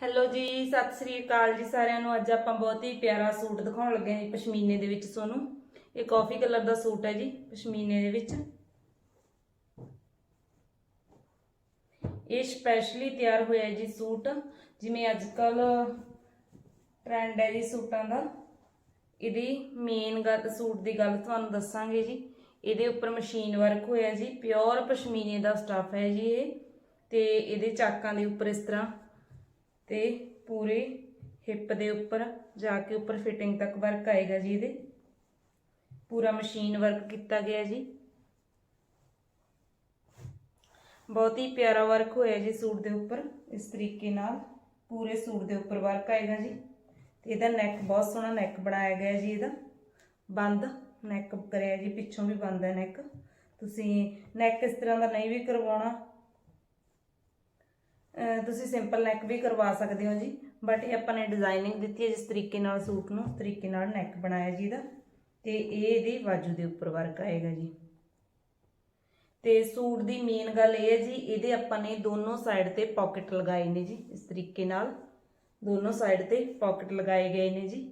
Hello ਜੀ, ਸਤਿ ਸ੍ਰੀ ਅਕਾਲ ਜੀ ਸਾਰਿਆਂ ਨੂੰ। ਅੱਜ ਆਪਾਂ ਬਹੁਤ ਹੀ ਪਿਆਰਾ ਸੂਟ ਦਿਖਾਉਣ ਲੱਗੇ ਹਾਂ ਜੀ, ਪਸ਼ਮੀਨੇ ਦੇ ਵਿੱਚ ਤੁਹਾਨੂੰ ਇਹ ਕਾਫੀ ਕਲਰ ਦਾ ਸੂਟ ਹੈ ਜੀ, ਪਸ਼ਮੀਨੇ ਦੇ ਵਿੱਚ। ਇਹ ਸਪੈਸ਼ਲੀ ਤਿਆਰ ਹੋਇਆ ਜੀ ਸੂਟ। ਜਿਵੇਂ ਅੱਜ ਕੱਲ ਟ੍ਰੈਂਡ ਹੈ ਜੀ ਸੂਟਾਂ ਦਾ। ਇਹਦੀ ਮੇਨ ਗੱਲ, ਸੂਟ ਦੀ ਗੱਲ ਤੁਹਾਨੂੰ ਦੱਸਾਂਗੇ ਜੀ। ਇਹਦੇ ਉੱਪਰ ਮਸ਼ੀਨ ਵਰਕ ਹੋਇਆ ਜੀ ਪਿਓਰ ਪਸ਼ਮੀਨੇ ਦਾ ਸਟੱਫ ਹੈ ਜੀ ਇਹ। ਤੇ ਇਹਦੇ ਚਾਕਾਂ ਦੇ ਉੱਪਰ ਇਸ ਤਰ੍ਹਾਂ ਤੇ ਪੂਰੇ ਹਿੱਪ ਦੇ ਉੱਪਰ ਜਾ ਕੇ ਉੱਪਰ ਫਿਟਿੰਗ ਤੱਕ ਵਰਕ ਆਏਗਾ ਜੀ ਇਹਦੇ। ਪੂਰਾ ਮਸ਼ੀਨ ਵਰਕ ਕੀਤਾ ਗਿਆ ਜੀ। ਬਹੁਤ ਹੀ ਪਿਆਰਾ ਵਰਕ ਹੋਇਆ ਜੀ ਸੂਟ ਦੇ ਉੱਪਰ, ਇਸ ਤਰੀਕੇ ਨਾਲ ਪੂਰੇ ਸੂਟ ਦੇ ਉੱਪਰ ਵਰਕ ਆਏਗਾ ਜੀ। ਤੇ ਇਹਦਾ ਨੈਕ ਬਹੁਤ ਸੋਹਣਾ ਨੈਕ ਬਣਾਇਆ ਗਿਆ ਜੀ ਇਹਦਾ। ਬੰਦ ਨੈਕ ਕਰਿਆ ਜੀ, ਪਿੱਛੋਂ ਵੀ ਬੰਦ ਹੈ ਨੈਕ ਤੁਸੀਂ ਨੈਕ ਇਸ ਤਰ੍ਹਾਂ ਦਾ ਨਹੀਂ ਵੀ ਕਰਵਾਉਣਾ ਤੁਸੀਂ ਸਿੰਪਲ ਨੈਕ ਵੀ ਕਰਵਾ ਸਕਦੇ ਹੋ ਜੀ ਬਟ ਇਹ ਆਪਾਂ ਨੇ ਡਿਜ਼ਾਈਨਿੰਗ ਦਿੱਤੀ ਹੈ ਜਿਸ ਤਰੀਕੇ ਨਾਲ ਸੂਟ ਨੂੰ, ਉਸ ਤਰੀਕੇ ਨਾਲ ਨੈਕ ਬਣਾਇਆ ਜੀ ਇਹਦਾ। ਤੇ ਇਹ ਇਹਦੀ ਬਾਜੂ ਦੇ ਉੱਪਰ ਵਰਕ ਆਏਗਾ ਜੀ। ਤੇ ਸੂਟ ਦੀ ਮੇਨ ਗੱਲ ਇਹ ਹੈ ਜੀ, ਇਹਦੇ ਆਪਾਂ ਨੇ ਦੋਨੋਂ ਸਾਈਡ ਤੇ ਪਾਕਟ ਲਗਾਏ ਨੇ ਜੀ, ਇਸ ਤਰੀਕੇ ਨਾਲ। ਦੋਨੋਂ ਸਾਈਡ ਤੇ ਪਾਕਟ ਲਗਾਏ ਗਏ ਨੇ ਜੀ।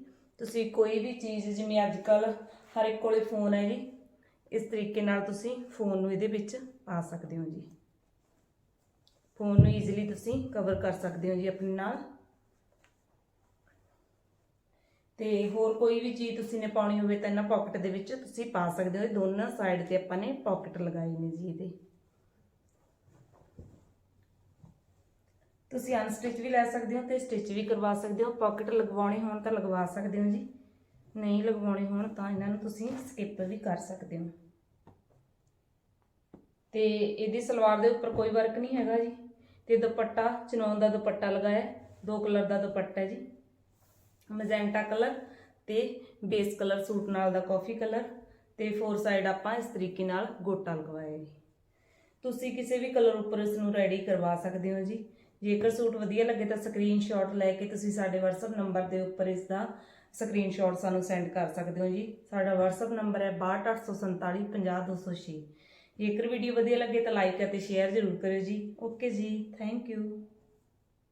ਤੁਸੀਂ ਕੋਈ ਵੀ ਚੀਜ਼, ਜਿਵੇਂ ਅੱਜ ਕੱਲ ਹਰ ਇੱਕ ਕੋਲੇ ਫੋਨ ਹੈ ਜੀ, ਇਸ ਤਰੀਕੇ ਨਾਲ ਤੁਸੀਂ ਫੋਨ ਨੂੰ ਇਹਦੇ ਵਿੱਚ ਪਾ ਸਕਦੇ ਹੋ ਜੀ। ਫੋਨ ਨੂੰ ਈਜ਼ੀਲੀ ਤੁਸੀਂ ਕਵਰ ਕਰ ਸਕਦੇ ਹੋ ਜੀ ਆਪਣੇ ਨਾਲ। ਤੇ ਹੋਰ ਕੋਈ ਵੀ ਚੀਜ਼ ਤੁਸੀਂ ਨੇ ਪਾਉਣੀ ਹੋਵੇ ਤਾਂ ਇਹਨਾਂ ਪਾਕਟ ਦੇ ਵਿੱਚ ਤੁਸੀਂ ਪਾ ਸਕਦੇ ਹੋ। ਦੋਨਾਂ ਸਾਈਡ ਤੇ ਆਪਾਂ ਨੇ ਪਾਕਟ ਲਗਾਏ ਨੇ ਜੀ ਇਹਦੇ। ਤੁਸੀਂ ਅਨਸਟਿਚ ਵੀ ਲੈ ਸਕਦੇ ਹੋ ਤੇ ਸਟਿਚ ਵੀ ਕਰਵਾ ਸਕਦੇ ਹੋ। ਪਾਕਟ ਲਗਵਾਉਣੇ ਹੋਣ ਤਾਂ ਲਗਵਾ ਸਕਦੇ ਹੋ ਜੀ। ਨਹੀਂ ਲਗਵਾਉਣੇ ਹੋਣ ਤਾਂ ਇਹਨਾਂ ਨੂੰ ਤੁਸੀਂ ਸਕਿਪ ਵੀ ਕਰ ਸਕਦੇ ਹੋ। ਤੇ ਇਹਦੀ ਸਲਵਾਰ ਦੇ ਉੱਪਰ ਕੋਈ ਵਰਕ ਨਹੀਂ ਹੈਗਾ ਜੀ। ਤੇ ਦੁਪੱਟਾ ਚਨੌਨ ਦਾ ਦੁਪੱਟਾ ਲਗਾਇਆ ਦੋ ਕਲਰ ਦਾ ਦੁਪੱਟਾ ਹੈ ਜੀ। ਮੈਜੈਂਟਾ ਕਲਰ ਤੇ ਬੇਸ ਕਲਰ ਸੂਟ ਨਾਲ ਦਾ ਕਾਫੀ ਕਲਰ ਤੇ ਫੋਰ ਸਾਈਡ ਆਪਾਂ ਇਸ ਤਰੀਕੇ ਨਾਲ ਗੋਟਾ ਲਗਵਾਇਆ ਜੀ। ਤੁਸੀਂ ਕਿਸੇ ਵੀ ਕਲਰ ਉੱਪਰ ਇਸ ਨੂੰ ਰੈਡੀ ਕਰਵਾ ਸਕਦੇ ਹੋ ਜੀ। ਜੇਕਰ ਸੂਟ ਵਧੀਆ ਲੱਗੇ ਤਾਂ ਸਕਰੀਨਸ਼ਾਟ ਲੈ ਕੇ ਤੁਸੀਂ ਸਾਡੇ WhatsApp ਨੰਬਰ ਦੇ ਉੱਪਰ ਇਸ ਦਾ ਸਕਰੀਨਸ਼ਾਟ ਸਾਨੂੰ ਸੈਂਡ ਕਰ ਸਕਦੇ ਹੋ ਜੀ। ਸਾਡਾ WhatsApp ਨੰਬਰ ਹੈ 6284450206 ਜੇਕਰ ਵੀਡੀਓ ਵਧੀਆ ਲੱਗੇ ਤਾਂ ਲਾਈਕ ਅਤੇ ਸ਼ੇਅਰ ਜ਼ਰੂਰ ਕਰਿਓ ਜੀ। ਓਕੇ ਜੀ ਥੈਂਕ ਯੂ